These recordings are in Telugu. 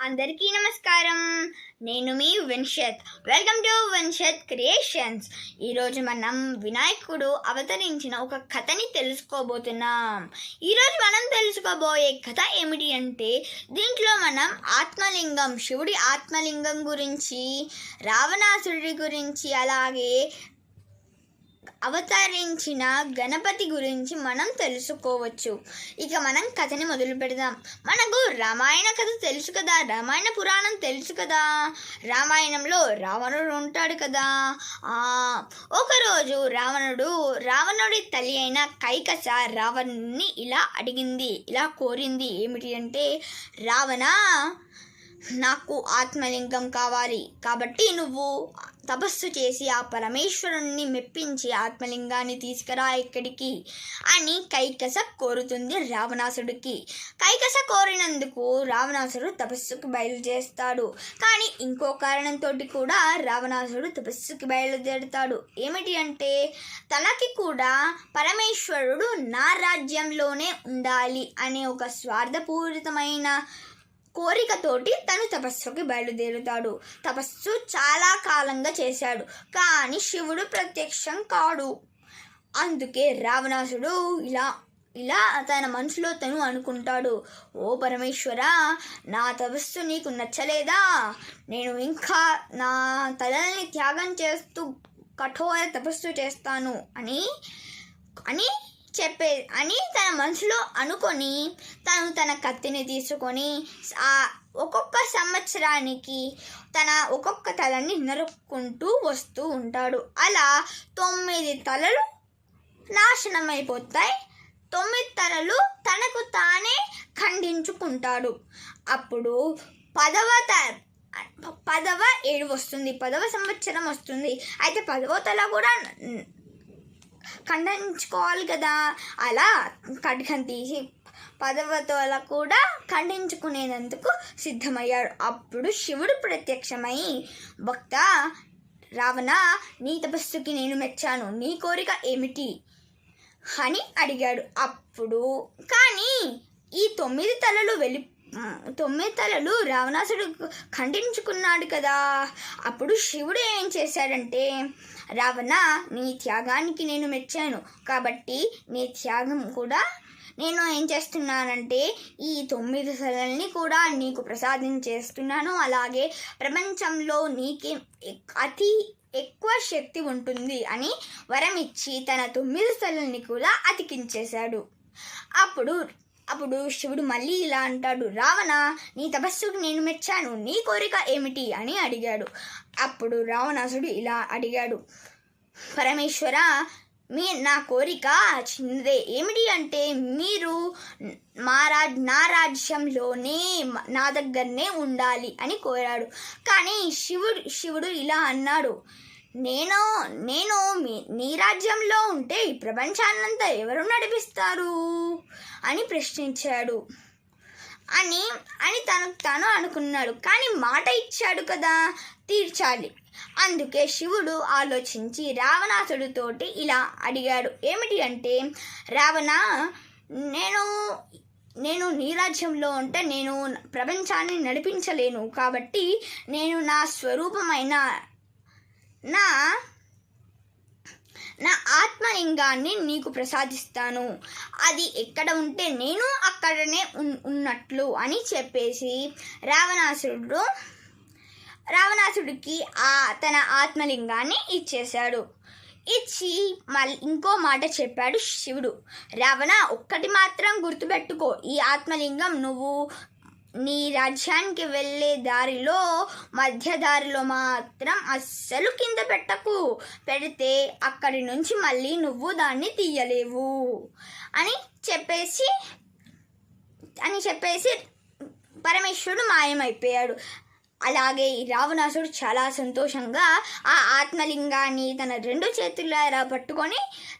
అందరికీ నమస్కారం. నేను మీ Vinshat. Welcome to Vinshat creations ఈరోజు మనం వినాయకుడు అవతరించిన ఒక కథని తెలుసుకోబోతున్నాం. ఈరోజు మనం తెలుసుకోబోయే కథ ఏమిటి అంటే దీంట్లో మనం ఆత్మలింగం శివుడి ఆత్మలింగం గురించి రావణాసురుడి గురించి అలాగే అవతరించిన గణపతి గురించి మనం తెలుసుకోవచ్చు. ఇక మనం కథని మొదలు పెడదాం. మనకు రామాయణ కథ తెలుసు కదా? రామాయణ పురాణం తెలుసు కదా? రామాయణంలో రావణుడు ఉంటాడు కదా? ఒకరోజు రావణుడు రావణుడి తల్లి అయిన కైకస రావణుని ఇలా అడిగింది. ఇలా కోరింది ఏమిటి అంటే రావణ నాకు ఆత్మలింగం కావాలి. కాబట్టి నువ్వు తపస్సు చేసి ఆ పరమేశ్వరుణ్ణి మెప్పించి ఆత్మలింగాన్ని తీసుకురా ఇక్కడికి అని కైకస కోరుతుంది రావణాసుడికి కైకస కోరినందుకు రావణాసుడు తపస్సుకు బయలుదేస్తాడు కానీ ఇంకో కారణంతో కూడా రావణాసుడు తపస్సుకి బయలుదేరుతాడు. ఏమిటి అంటే తనకి కూడా పరమేశ్వరుడు నా రాజ్యంలోనే ఉండాలి అనే ఒక స్వార్థపూరితమైన కోరికతోటి తను తపస్సుకి బయలుదేరుతాడు. తపస్సు చాలా కాలంగా చేశాడు. కానీ శివుడు ప్రత్యక్షం కాడు. అందుకే రావణాసుడు ఇలా ఇలా తన మనసులో తను అనుకుంటాడు. ఓ పరమేశ్వర నా తపస్సు నీకు నచ్చలేదా? నేను ఇంకా నా తలని త్యాగం చేస్తూ కఠోర తపస్సు చేస్తాను అని అని చెప్పే అని తన మనసులో అనుకొని తను తన కత్తిని తీసుకొని ఆ ఒక్కొక్క సంవత్సరానికి తన ఒక్కొక్క తలని నరుక్కుంటూ వస్తూ ఉంటాడు. అలా తొమ్మిది తలలు నాశనమైపోతాయి. తొమ్మిది తలలు తనకు తానే ఖండించుకుంటాడు. అప్పుడు పదవ త పదవ ఏడు వస్తుంది. పదవ సంవత్సరం వస్తుంది. అయితే పదవ తల కూడా ఖండించుకోవాలి కదా. అలా ఖడ్గం తీసి పదవతోల కూడా ఖండించుకునేందుకు సిద్ధమయ్యాడు. అప్పుడు శివుడు ప్రత్యక్షమై భక్త రావణ నీ తపస్సుకి నేను మెచ్చాను. నీ కోరిక ఏమిటి? అని అడిగాడు. అప్పుడు కానీ ఈ తొమ్మిది తలలు వెళ్ళి తొమ్మిది తలలు రావణాసుడు ఖండించుకున్నాడు కదా. అప్పుడు శివుడు ఏం చేశాడంటే రావణ నీ త్యాగానికి నేను మెచ్చాను. కాబట్టి నీ త్యాగం కూడా నేను ఏం చేస్తున్నానంటే ఈ తొమ్మిది తలల్ని కూడా నీకు ప్రసాదం చేస్తున్నాను. అలాగే ప్రపంచంలో నీకే ఎక్- అతి ఎక్కువ శక్తి ఉంటుంది అని వరం ఇచ్చి తన తొమ్మిది తలల్ని కూడా అతికించేశాడు. అప్పుడు అప్పుడు శివుడు మళ్ళీ ఇలా అంటాడు రావణ నీ తపస్సుకు నేను మెచ్చాను. నీ కోరిక ఏమిటి? అని అడిగాడు. అప్పుడు రావణాసుడు ఇలా అడిగాడు పరమేశ్వర మీ నా కోరిక చిన్నదే. ఏమిటి అంటే మీరు మారాజ్ నా రాజ్యంలోనే నా దగ్గరనే ఉండాలి అని కోరాడు. కానీ శివుడు శివుడు ఇలా అన్నాడు నేను నేను మీ నీ రాజ్యంలో ఉంటే ఈ ప్రపంచాన్నంతా ఎవరు నడిపిస్తారు? అని ప్రశ్నించాడు. అని అని తనకు తాను అనుకున్నాడు. కానీ మాట ఇచ్చాడు కదా తీర్చాలి. అందుకే శివుడు ఆలోచించి రావణాసుడితోటి ఇలా అడిగాడు. ఏమిటి అంటే రావణ నేను నేను నీ రాజ్యంలో ఉంటే నేను ప్రపంచాన్ని నడిపించలేను. కాబట్టి నేను నా స్వరూపమైన నా నా ఆత్మలింగాన్ని నీకు ప్రసాదిస్తాను. అది ఎక్కడ ఉంటే నేను అక్కడనే ఉన్- ఉన్నట్లు అని చెప్పేసి రావణాసురుడు రావణాసుడికి ఆ తన ఆత్మలింగాన్ని ఇచ్చేశాడు. ఇచ్చి మళ్ళీ ఇంకో మాట చెప్పాడు శివుడు. రావణ ఒక్కటి మాత్రం గుర్తుపెట్టుకో ఈ ఆత్మలింగం నువ్వు నీ రాజ్యానికి వెళ్ళే దారిలో మధ్య దారిలో మాత్రం అస్సలు కింద పెట్టకు. పెడితే అక్కడి నుంచి మళ్ళీ నువ్వు దాన్ని తీయలేవు. అని చెప్పేసి అని చెప్పేసి పరమేశ్వరుడు మాయమైపోయాడు. అలాగే ఈ రావణాసుడు చాలా సంతోషంగా ఆ ఆత్మలింగాన్ని తన రెండు చేతులారా పట్టుకొని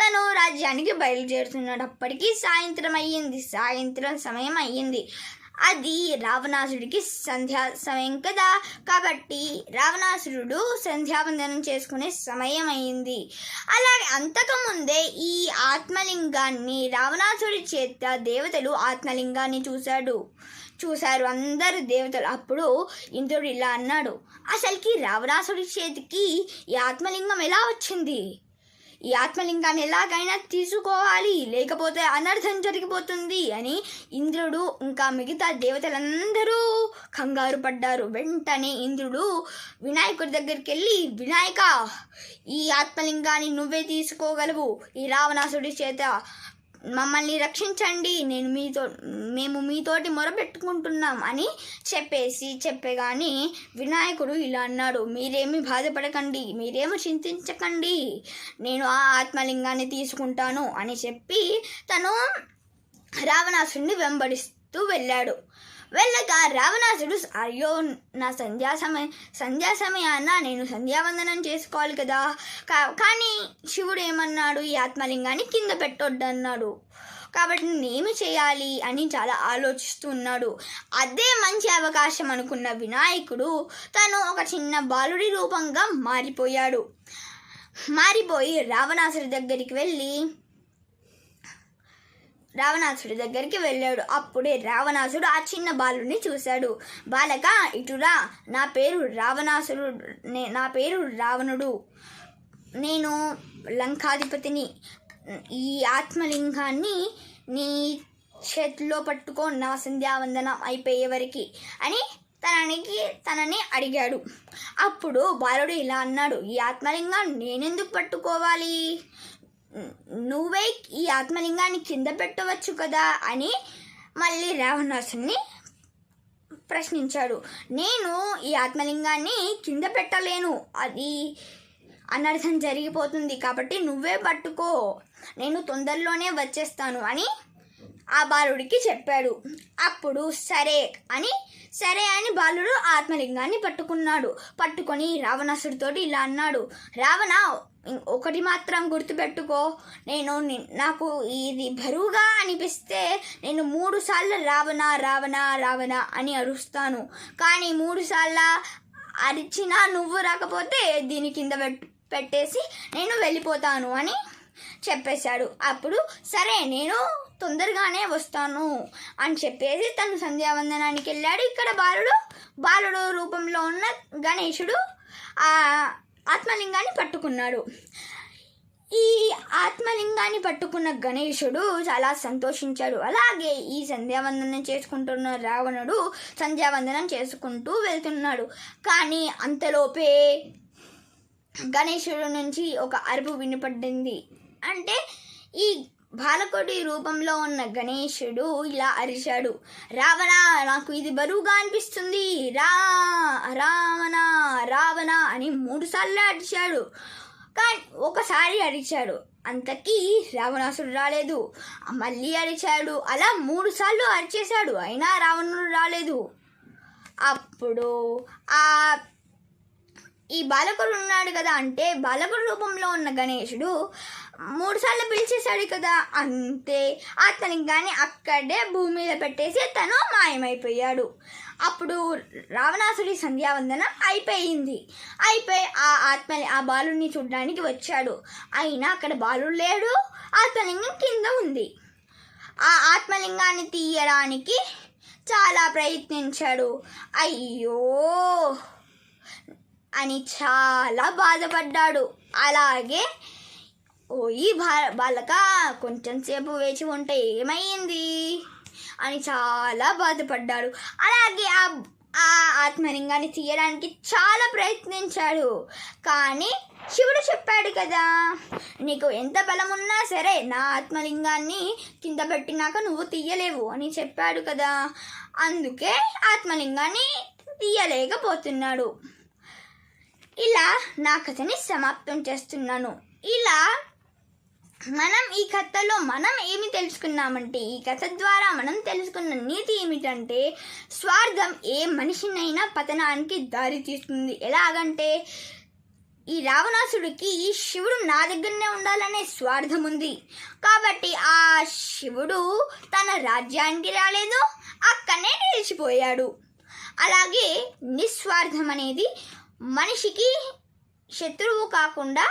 తను రాజ్యానికి బయలుదేరుతున్నాడు. అప్పటికీ సాయంత్రం అయ్యింది. సాయంత్రం సమయం అయ్యింది. అది రావణాసుడికి సంధ్యా సమయం కదా. కాబట్టి రావణాసురుడు సంధ్యావందనం చేసుకునే సమయం అయింది అలాగే అంతకుముందే ఈ ఆత్మలింగాన్ని రావణాసుడి చేత దేవతలు ఆత్మలింగాన్ని చూశాడు. చూశారు అందరు దేవతలు. అప్పుడు ఇంద్రుడు ఇలా అన్నాడు అసలుకి రావణాసుడి చేతికి ఈ ఆత్మలింగం ఎలా వచ్చింది? ఈ ఆత్మలింగాన్ని ఎలాగైనా తీసుకోవాలి లేకపోతే అనర్థం జరిగిపోతుంది అని ఇంద్రుడు ఇంకా మిగతా దేవతలందరూ కంగారు పడ్డారు. వెంటనే ఇంద్రుడు వినాయకుడి దగ్గరికి వెళ్ళి వినాయక ఈ ఆత్మలింగాన్ని నువ్వే తీసుకోగలవు. ఈ రావణాసుడి చేత మమ్మల్ని రక్షించండి నేను మీతో మేము మీతోటి మొరపెట్టుకుంటున్నాం అని చెప్పేసి చెప్పేగాని వినాయకుడు ఇలా అన్నాడు. మీరేమి బాధపడకండి మీరేమి చింతించకండి నేను ఆ ఆత్మలింగాన్ని తీసుకుంటాను అని చెప్పి తను రావణాసుడిని వెంబడిస్తూ వెళ్ళాడు. వెళ్ళగా రావణాసుడు అయ్యో నా సంధ్యా సమయ సంధ్యా సమయాన నేను సంధ్యావందనం చేసుకోవాలి కదా. కా- కానీ శివుడు ఏమన్నాడు? ఈ ఆత్మలింగాన్ని కింద పెట్టొద్దు అన్నాడు కాబట్టి నేనేమి చేయాలి అని చాలా ఆలోచిస్తున్నాడు. అదే మంచి అవకాశం అనుకున్న వినాయకుడు తను ఒక చిన్న బాలుడి రూపంగా మారిపోయాడు. మారిపోయి రావణాసుడి దగ్గరికి వెళ్ళి రావణాసుడి దగ్గరికి వెళ్ళాడు. అప్పుడే రావణాసుడు ఆ చిన్న బాలుని చూశాడు. బాలక ఇటురా నా పేరు రావణాసుడు నా పేరు రావణుడు. నేను లంకాధిపతిని. ఈ ఆత్మలింగాన్ని నీ చేతిలో పట్టుకో నా సంధ్యావందనం అయిపోయే వరకు అని తననికి తనని అడిగాడు. అప్పుడు బాలుడు ఇలా అన్నాడు ఈ ఆత్మలింగాన్ని నేనెందుకు పట్టుకోవాలి? నువ్వే ఈ ఆత్మలింగాన్ని కింద పెట్టవచ్చు కదా అని మళ్ళీ రావణాసుని ప్రశ్నించాడు. నేను ఈ ఆత్మలింగాన్ని కింద పెట్టలేను. అది అనర్థం జరిగిపోతుంది కాబట్టి నువ్వే పట్టుకో. నేను తొందరలోనే వచ్చేస్తాను అని ఆ బాలుడికి చెప్పాడు. అప్పుడు సరే అని సరే అని బాలుడు ఆత్మలింగాన్ని పట్టుకున్నాడు. పట్టుకొని రావణాసుడితోటి ఇలా అన్నాడు. రావణ ఒకటి మాత్రం గుర్తుపెట్టుకో. నేను నాకు ఇది బరువుగా అనిపిస్తే నేను మూడు సార్లు రావణ రావణ రావణ అని అరుస్తాను. కానీ మూడు సార్లు అరిచినా నువ్వు రాకపోతే దీని కింద పెట్టేసి నేను వెళ్ళిపోతాను అని చెప్పేశాడు. అప్పుడు సరే నేను తొందరగానే వస్తాను అని చెప్పేసి తను సంధ్యావందనానికి వెళ్ళాడు. ఇక్కడ బాలుడు బాలుడు రూపంలో ఉన్న గణేశుడు ఆ ఆత్మలింగాన్ని పట్టుకున్నాడు. ఈ ఆత్మలింగాన్ని పట్టుకున్న గణేశుడు చాలా సంతోషించాడు. అలాగే ఈ సంధ్యావందనం చేసుకుంటున్న రావణుడు సంధ్యావందనం చేసుకుంటూ వెళ్తున్నాడు. కానీ అంతలోపే గణేశుడు నుంచి ఒక అరుపు వినపడింది. అంటే ఈ బాలకోటి రూపంలో ఉన్న గణేశుడు ఇలా అరిచాడు. రావణ నాకు ఇది బరువుగా అనిపిస్తుంది. రా రావణ రావణ అని మూడుసార్లు అరిచాడు. కానీ ఒకసారి అరిచాడు. అంతకీ రావణాసుడు రాలేదు. మళ్ళీ అరిచాడు. అలా మూడుసార్లు అరిచేశాడు. అయినా రావణుడు రాలేదు. అప్పుడు ఆ ఈ బాలకుడు ఉన్నాడు కదా అంటే బాలకుడు రూపంలో ఉన్న గణేశుడు మూడుసార్లు పిలిచేశాడు కదా. అంతే. ఆత్మలింగాన్ని అక్కడే భూమి మీద పెట్టేసి తను మాయమైపోయాడు. అప్పుడు రావణాసుడి సంధ్యావందనం అయిపోయింది. అయిపోయి ఆ ఆత్మ ఆ బాలుని చూడడానికి వచ్చాడు. అయినా అక్కడ బాలుడు లేడు. ఆత్మలింగం కింద ఉంది. ఆ ఆత్మలింగాన్ని తీయడానికి చాలా ప్రయత్నించాడు. అయ్యో! అని చాలా బాధపడ్డాడు. అలాగే ఓ ఈ బాలక కొంచెం సేపు వేచి ఉంటే ఏమైంది? అని చాలా బాధపడ్డాడు. అలాగే ఆ ఆ ఆత్మలింగాన్ని తీయడానికి చాలా ప్రయత్నించాడు. కానీ శివుడు చెప్పాడు కదా నీకు ఎంత బలం ఉన్నా సరే నా ఆత్మలింగాన్ని కింద పెట్టినాక నువ్వు తీయలేవు అని చెప్పాడు కదా. అందుకే ఆత్మలింగాన్ని తీయలేకపోతున్నాడు. ఇలా నా కథని సమాప్తం చేస్తున్నాను. ఇలా మనం ఈ కథలో మనం ఏమి తెలుసుకున్నామంటే ఈ కథ ద్వారా మనం తెలుసుకున్న నీతి ఏమిటంటే స్వార్థం ఏ మనిషినైనా పతనానికి దారి తీస్తుంది. ఎలాగంటే ఈ రావణాసుడికి ఈ శివుడు నా దగ్గరనే ఉండాలనే స్వార్థం ఉంది. కాబట్టి ఆ శివుడు తన రాజ్యానికి రాలేదు అక్కడనే నిలిచిపోయాడు. అలాగే నిస్వార్థం అనేది మనిషికి శత్రువు కాకుండా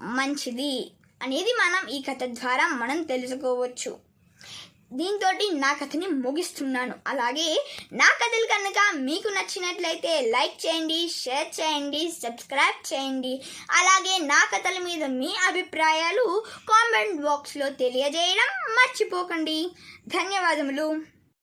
మంచిది అనేది మనం ఈ కథ ద్వారా మనం తెలుసుకోవచ్చు. దీంతో నా కథని ముగిస్తున్నాను. అలాగే నా కథలు కనుక మీకు నచ్చినట్లయితే లైక్ చేయండి షేర్ చేయండి సబ్స్క్రైబ్ చేయండి. అలాగే నా కథల మీద మీ అభిప్రాయాలు కామెంట్ బాక్స్లో తెలియజేయడం మర్చిపోకండి. ధన్యవాదములు.